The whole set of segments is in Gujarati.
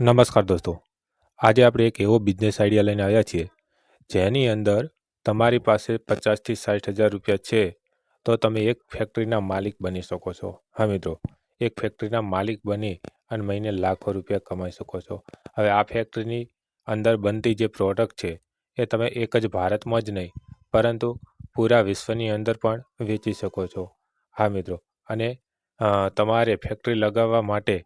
નમસ્કાર દોસ્તો. આજે આપણે એક એવો બિઝનેસ આઈડિયા લઈને આવ્યા છીએ, જેની અંદર તમારી પાસે પચાસથી સાઠ હજાર રૂપિયા છે, તો તમે એક ફેક્ટરીના માલિક બની શકો છો. હા મિત્રો, એક ફેક્ટરીના માલિક બની અને મહિને લાખો રૂપિયા કમાઈ શકો છો. હવે આ ફેક્ટરીની અંદર બનતી જે પ્રોડક્ટ છે, એ તમે એક જ ભારતમાં જ નહીં, પરંતુ પૂરા વિશ્વની અંદર પણ વેચી શકો છો. હા મિત્રો, અને તમારે ફેક્ટરી લગાવવા માટે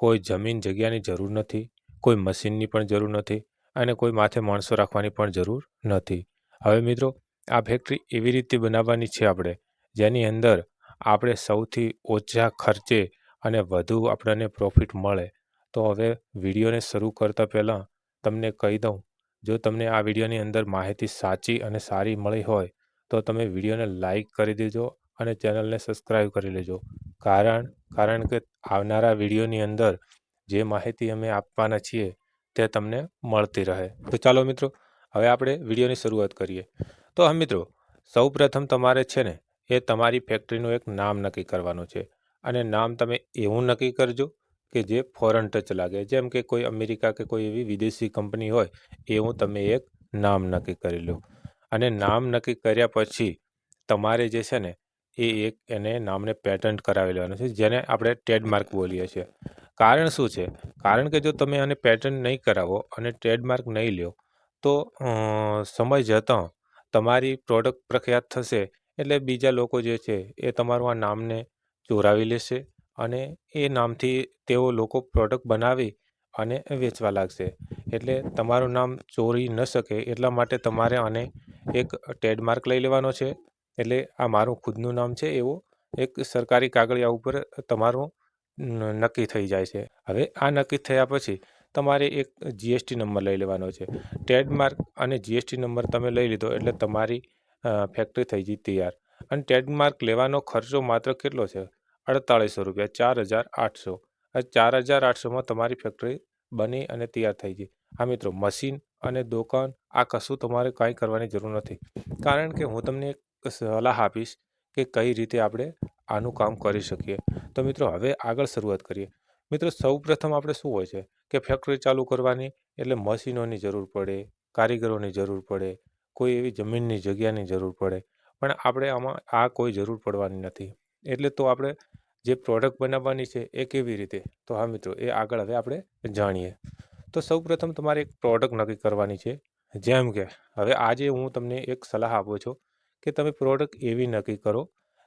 કોઈ જમીન જગ્યાની જરૂર નથી, કોઈ મશીનની પણ જરૂર નથી અને કોઈ માથે માણસો રાખવાની પણ જરૂર નથી. હવે મિત્રો, આ ફેક્ટરી એવી રીતે બનાવવાની છે આપણે, જેની અંદર આપણે સૌથી ઓછા ખર્ચે અને વધુ આપણને પ્રોફિટ મળે. તો હવે વિડીયોને શરૂ કરતાં પહેલાં તમને કહી દઉં, જો તમને આ વિડીયોની અંદર માહિતી સાચી અને સારી મળી હોય, તો તમે વિડીયોને લાઇક કરી દેજો અને ચેનલને સબસ્ક્રાઈબ કરી લેજો. કારણ કારણ કે આવનારા વિડીયોની અંદર જે માહિતી અમે આપવાના છીએ તે તમને મળતી રહે. તો ચાલો મિત્રો, હવે આપણે વિડીયોની શરૂઆત કરીએ. તો હા મિત્રો સૌ પ્રથમ તમારે છે ને, એ તમારી ફેક્ટરીનું એક નામ નક્કી કરવાનું છે. અને નામ તમે એવું નક્કી કરજો કે જે ફોરેન ટચ લાગે. જેમ કે કોઈ અમેરિકા કે કોઈ એવી વિદેશી કંપની હોય, એવું તમે એક નામ નક્કી કરી લો. અને નામ નક્કી કર્યા પછી તમારે જે છે ને એ એક એને નામને પેટન્ટ કરાવી લેવાનું છે, જેને આપણે ટ્રેડમાર્ક બોલીએ છીએ. કારણ શું છે? કારણ કે જો તમે આને પેટન્ટ નહીં કરાવો અને ટ્રેડમાર્ક નહીં લ્યો, તો સમય જતાં તમારી પ્રોડક્ટ પ્રખ્યાત થશે, એટલે બીજા લોકો જે છે એ તમારું આ નામને ચોરાવી લેશે અને એ નામથી તેઓ લોકો પ્રોડક્ટ બનાવી અને વેચવા લાગશે. એટલે તમારું નામ ચોરી ન શકે એટલા માટે તમારે આને એક ટ્રેડમાર્ક લઈ લેવાનો છે. એટલે આ મારું ખુદનું નામ છે, એવો એક સરકારી કાગળિયા ઉપર તમારું નક્કી થઈ જાય છે. હવે આ નક્કી થયા પછી તમારે એક જીએસટી નંબર લઈ લેવાનો છે. ટ્રેડમાર્ક અને જીએસટી નંબર તમે લઈ લીધો એટલે તમારી ફેક્ટરી થઈ ગઈ તૈયાર. અને ટ્રેડમાર્ક લેવાનો ખર્ચો માત્ર કેટલો છે? અડતાળીસો રૂપિયા, ચાર હજાર આઠસો. ચાર હજાર આઠસોમાં તમારી ફેક્ટરી બની અને તૈયાર થઈ ગઈ. હા મિત્રો, મશીન અને દુકાન આ કશું તમારે કાંઈ કરવાની જરૂર નથી. કારણ કે હું તમને એક સલાહ આપીશ કે કઈ રીતે આપણે આનું કામ કરી શકીએ. તો મિત્રો, હવે આગળ શરૂઆત કરીએ. મિત્રો સૌ પ્રથમ આપણે શું હોય છે કે ફેક્ટરી ચાલુ કરવાની એટલે મશીનોની જરૂર પડે, કારીગરોની જરૂર પડે, કોઈ એવી જમીનની જગ્યાની જરૂર પડે. પણ આપણે આમાં આ કોઈ જરૂર પડવાની નથી. એટલે તો આપણે જે પ્રોડક્ટ બનાવવાની છે એ કેવી રીતે? તો હા મિત્રો, એ આગળ હવે આપણે જાણીએ. તો સૌ પ્રથમ તમારે એક પ્રોડક્ટ નક્કી કરવાની છે. જેમ કે, હવે આજે હું તમને એક સલાહ આપું છું કે તમે પ્રોડક્ટ એવી નક્કી કરો,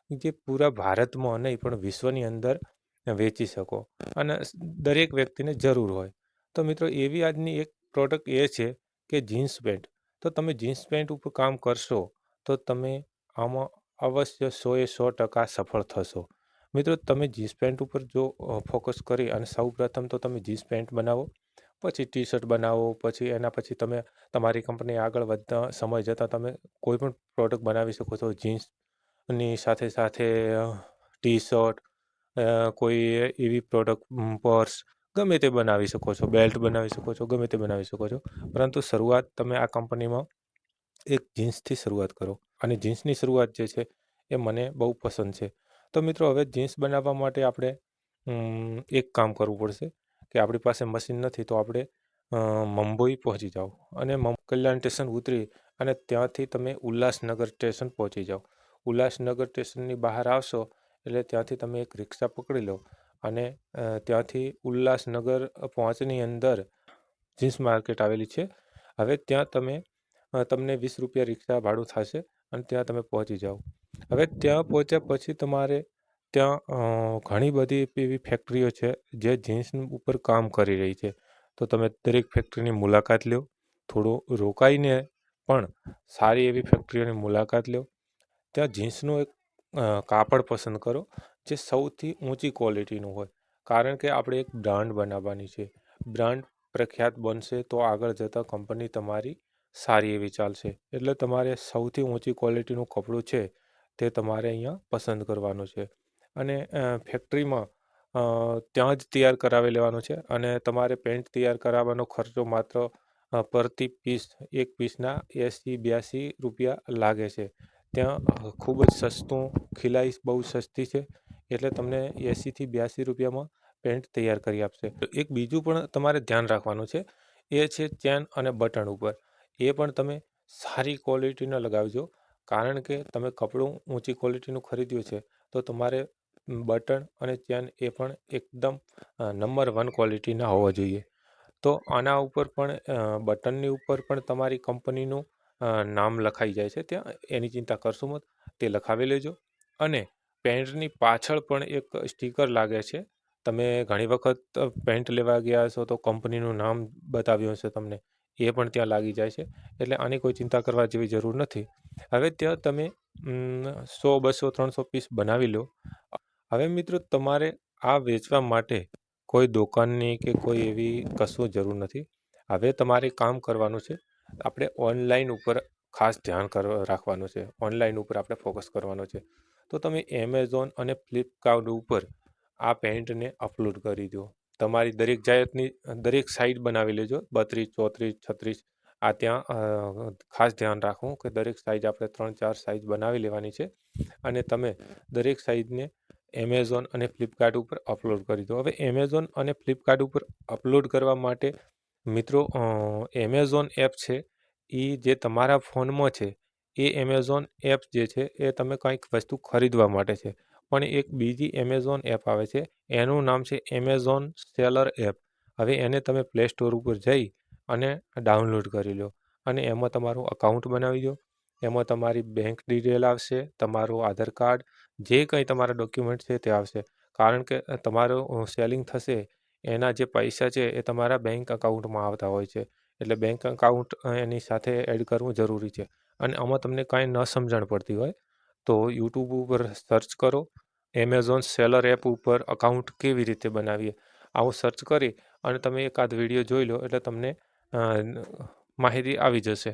જે પૂરા ભારતમાં નહીં, પણ વિશ્વની અંદર વેચી શકો. અને દરેક વ્યક્તિને જરૂર હોય. તો મિત્રો, એવી આજની એક પ્રોડક્ટ એ છે કે જીન્સ પેન્ટ તો તમે જીન્સ પેન્ટ ઉપર કામ કરશો, તો તમે આમાં અવશ્ય સોએ સો ટકા સફળ થશો. મિત્રો, તમે જીન્સ પેન્ટ ઉપર જો ફોકસ કરી અને સૌ પ્રથમ તો તમે જીન્સ પેન્ટ બનાવો. પછી ટી શર્ટ બનાવો, પછી એના પછી તમે તમારી કંપની આગળ વધતા સમય જતાં તમે કોઈ પણ પ્રોડક્ટ બનાવી શકો છો, જીન્સની સાથે સાથે ટી શર્ટ કોઈ એવી પ્રોડક્ટ પર્સ, ગમે તે બનાવી શકો છો, બેલ્ટ બનાવી શકો છો, ગમે તે બનાવી શકો છો. પરંતુ શરૂઆત તમે આ કંપનીમાં એક જીન્સથી શરૂઆત કરો. અને જીન્સની શરૂઆત જે છે એ મને બહુ પસંદ છે. તો મિત્રો, હવે જીન્સ બનાવવા માટે આપણે એક કામ કરવું પડશે. કે આપણી પાસે મશીન નથી, તો આપણે મંબોઈ પહોંચી જાઓ અને કલ્યાણ સ્ટેશન ઉતરી અને ત્યાંથી તમે ઉલ્લાસનગર સ્ટેશન પહોંચી જાઓ. ઉલ્લાસનગર સ્ટેશનની બહાર આવશો એટલે ત્યાંથી તમે એક રિક્ષા પકડી લો અને ત્યાંથી ઉલ્લાસનગર પહોંચની અંદર જીન્સ માર્કેટ આવેલી છે. હવે ત્યાં તમે તમને વીસ રૂપિયા રિક્ષા ભાડું થશે અને ત્યાં તમે પહોંચી જાઓ. હવે ત્યાં પહોંચ્યા પછી તમારે ત્યાં ઘણી બધી એવી ફેક્ટરીઓ છે જે જીન્સ ઉપર કામ કરી રહી છે. તો તમે દરેક ફેક્ટરીની મુલાકાત લો. થોડું રોકાઈને પણ સારી એવી ફેક્ટરીઓની મુલાકાત લો. ત્યાં જીન્સનું એક કાપડ પસંદ કરો જે સૌથી ઊંચી ક્વોલિટીનું હોય. કારણ કે આપણે એક બ્રાન્ડ બનાવવાની છે. બ્રાન્ડ પ્રખ્યાત બનશે તો આગળ જતાં કંપની તમારી સારી એવી ચાલશે. એટલે તમારે સૌથી ઊંચી ક્વોલિટીનું કપડું છે તે તમારે અહીંયા પસંદ કરવાનું છે. અને ફેક્ટરીમાં ત્યાં જ તૈયાર કરાવી લેવાનો છે. અને તમારે પેન્ટ તૈયાર કરાવવાનો ખર્ચો માત્ર પ્રતિ પીસ, એક પીસના એંસી, બ્યાસી રૂપિયા લાગે છે. ત્યાં ખૂબ જ સસ્તું ખિલાઈ બહુ સસ્તી છે. એટલે તમને એંસીથી બ્યાસી રૂપિયામાં પેન્ટ તૈયાર કરી આપશે. એક બીજું પણ તમારે ધ્યાન રાખવાનું છે. એ છે ચેન અને બટન ઉપર. એ પણ તમે સારી ક્વોલિટીના લગાવજો. કારણ કે તમે કપડું ઊંચી ક્વોલિટીનું ખરીદ્યું છે, તો તમારે બટન અને ચેન એ પણ એકદમ નંબર વન ક્વોલિટીના હોવા જોઈએ. તો આના ઉપર પણ બટનની ઉપર પણ તમારી કંપનીનું નામ લખાઈ જાય છે. ત્યાં એની ચિંતા કરશો મત, તે લખાવી લેજો. અને પેન્ટની પાછળ પણ એક સ્ટીકર લાગે છે. તમે ઘણી વખત પેન્ટ લેવા ગયા હશો તો કંપનીનું નામ બતાવ્યું હશે તમને. એ પણ ત્યાં લાગી જાય છે. એટલે આની કોઈ ચિંતા કરવા જેવી જરૂર નથી. હવે ત્યાં તમે સો, બસો, ત્રણસો પીસ બનાવી લો. હવે મિત્રો તમારે આ વેચવા માટે કોઈ દુકાનની કે કોઈ એવી કશું જરૂર નથી. હવે તમારે કામ કરવાનું છે. આપણે ઓનલાઈન ઉપર ખાસ ધ્યાન રાખવાનું છે. ઓનલાઈન ઉપર આપણે ફોકસ કરવાનો છે. તો તમે એમેઝોન અને ફ્લિપકાર્ટ ઉપર આ પેન્ટને અપલોડ કરી દો. તમારી દરેક જાતની, દરેક સાઇટ બનાવી લેજો. બત્રીસ, ચોત્રીસ, છત્રીસ. આ ત્યાં ખાસ ધ્યાન રાખવું કે દરેક સાઇઝ આપણે ત્રણ, ચાર સાઇઝ બનાવી લેવાની છે. અને તમે દરેક સાઈઝને એમેઝોન અને ફ્લિપકાર્ટ ઉપર અપલોડ કરી દો. હવે એમેઝોન અને ફ્લિપકાર્ટ ઉપર અપલોડ કરવા માટે મિત્રો એમેઝોન એપ છે એ જે તમારા ફોનમાં છે, એ એમેઝોન એપ જે છે, એ તમે કંઈક વસ્તુ ખરીદવા માટે છે. પણ એક બીજી એમેઝોન એપ આવે છે, એનું નામ છે એમેઝોન સેલર એપ હવે એને તમે પ્લે સ્ટોર ઉપર જઈ અને ડાઉનલોડ કરી લો. અને એમાં તમારું અકાઉન્ટ બનાવી દો. એમાં તમારી બેંક ડિટેલ આવશે, તમારું આધાર કાર્ડ જે કંઈ તમારા ડોક્યુમેન્ટ છે તે આવશે. કારણ કે તમારું સેલિંગ થશે, એના જે પૈસા છે એ તમારા બેંક અકાઉન્ટમાં આવતા હોય છે. એટલે બેંક અકાઉન્ટ એની સાથે એડ કરવું જરૂરી છે. અને આમાં તમને કાંઈ ન સમજણ પડતી હોય, તો યુટ્યુબ ઉપર સર્ચ કરો એમેઝોન સેલર એપ ઉપર અકાઉન્ટ કેવી રીતે બનાવીએ. આવું સર્ચ કરી અને તમે એકાદ વીડિયો જોઈ લો એટલે તમને માહિતી આવી જશે.